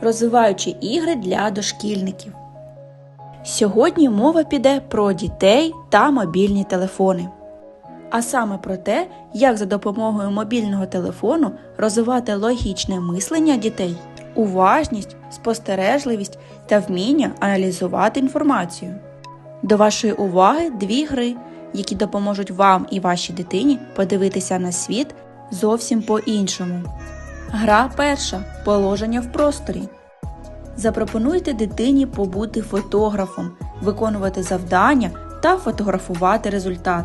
розвиваючи ігри для дошкільників. Сьогодні мова піде про дітей та мобільні телефони. А саме про те, як за допомогою мобільного телефону розвивати логічне мислення дітей, уважність, спостережливість та вміння аналізувати інформацію. До вашої уваги дві гри, які допоможуть вам і вашій дитині подивитися на світ зовсім по-іншому. Гра перша положення в просторі. Запропонуйте дитині побути фотографом, виконувати завдання та фотографувати результат.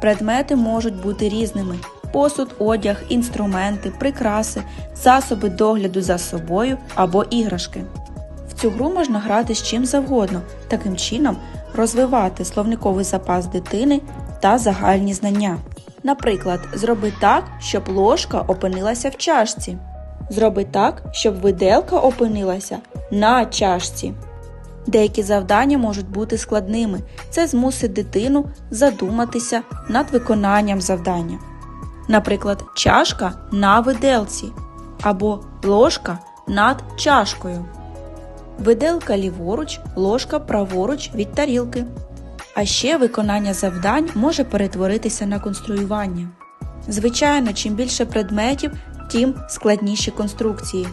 Предмети можуть бути різними: посуд, одяг, інструменти, прикраси, засоби догляду за собою або іграшки. В цю гру можна грати з чим завгодно, таким чином розвивати словниковий запас дитини та загальні знання. Наприклад, зроби так, щоб ложка опинилася в чашці. Зроби так, щоб виделка опинилася на чашці. Деякі завдання можуть бути складними. Це змусить дитину задуматися над виконанням завдання. Наприклад, чашка на виделці або ложка над чашкою. Виделка ліворуч, ложка праворуч від тарілки. А ще виконання завдань може перетворитися на конструювання. Звичайно, чим більше предметів, тим складніші конструкції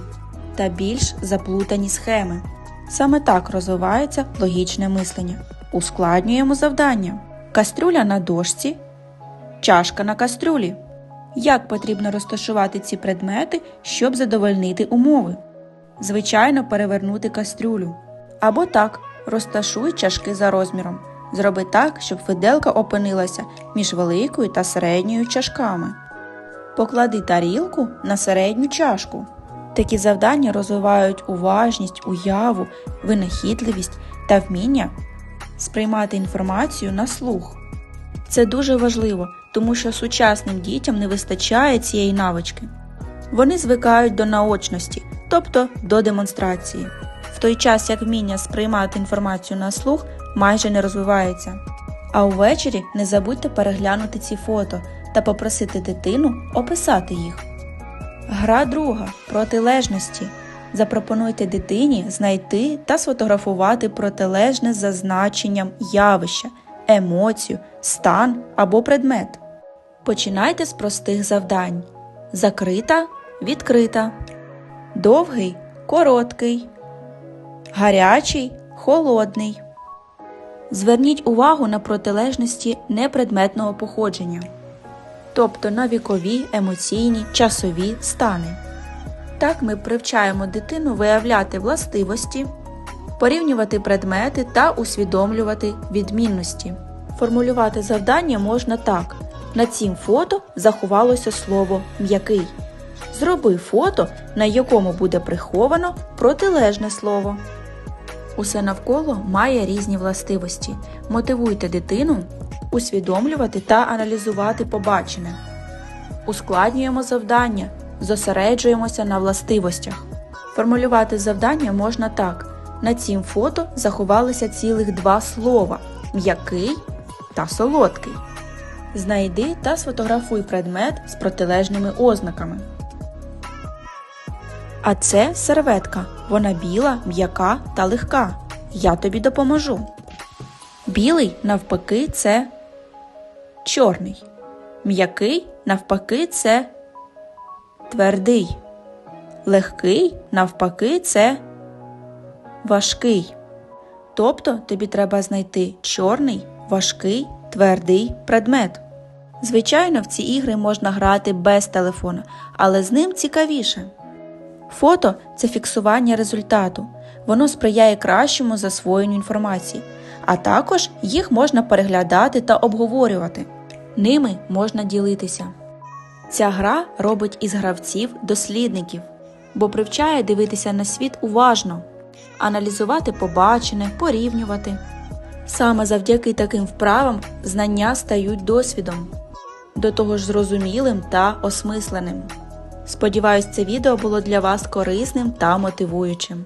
та більш заплутані схеми. Саме так розвивається логічне мислення. Ускладнюємо завдання. Кастрюля на дошці, чашка на кастрюлі. Як потрібно розташувати ці предмети, щоб задовольнити умови? Звичайно, перевернути кастрюлю. Або так, розташуй чашки за розміром. Зроби так, щоб виделка опинилася між великою та середньою чашками. Поклади тарілку на середню чашку. Такі завдання розвивають уважність, уяву, винахідливість та вміння сприймати інформацію на слух. Це дуже важливо, тому що сучасним дітям не вистачає цієї навички. Вони звикають до наочності, тобто до демонстрації, в той час як вміння сприймати інформацію на слух майже не розвивається. А увечері не забудьте переглянути ці фото та попросити дитину описати їх. Гра друга протилежності. Запропонуйте дитині знайти та сфотографувати протилежне за значенням явища, емоцію, стан або предмет. Починайте з простих завдань: закрита, відкрита, довгий, короткий, гарячий, холодний. Зверніть увагу на протилежності непредметного походження тобто на вікові, емоційні, часові стани. Так ми привчаємо дитину виявляти властивості, порівнювати предмети та усвідомлювати відмінності. Формулювати завдання можна так: на цім фото заховалося слово м'який. Зроби фото, на якому буде приховано протилежне слово. Усе навколо має різні властивості. Мотивуйте дитину усвідомлювати та аналізувати побачене. Ускладнюємо завдання, зосереджуємося на властивостях. Формулювати завдання можна так. На цім фото заховалися цілих два слова м'який та солодкий. Знайди та сфотографуй предмет з протилежними ознаками. А це серветка. Вона біла, м'яка та легка. Я тобі допоможу. Білий, навпаки, це чорний. М'який, навпаки, це твердий. Легкий, навпаки, це важкий. Тобто тобі треба знайти чорний, важкий, твердий предмет. Звичайно, в ці ігри можна грати без телефона, але з ним цікавіше. Фото це фіксування результату. Воно сприяє кращому засвоєнню інформації, а також їх можна переглядати та обговорювати. Ними можна ділитися. Ця гра робить із гравців дослідників, бо привчає дивитися на світ уважно, аналізувати побачене, порівнювати. Саме завдяки таким вправам знання стають досвідом, до того ж зрозумілим та осмисленим. Сподіваюсь, це відео було для вас корисним та мотивуючим.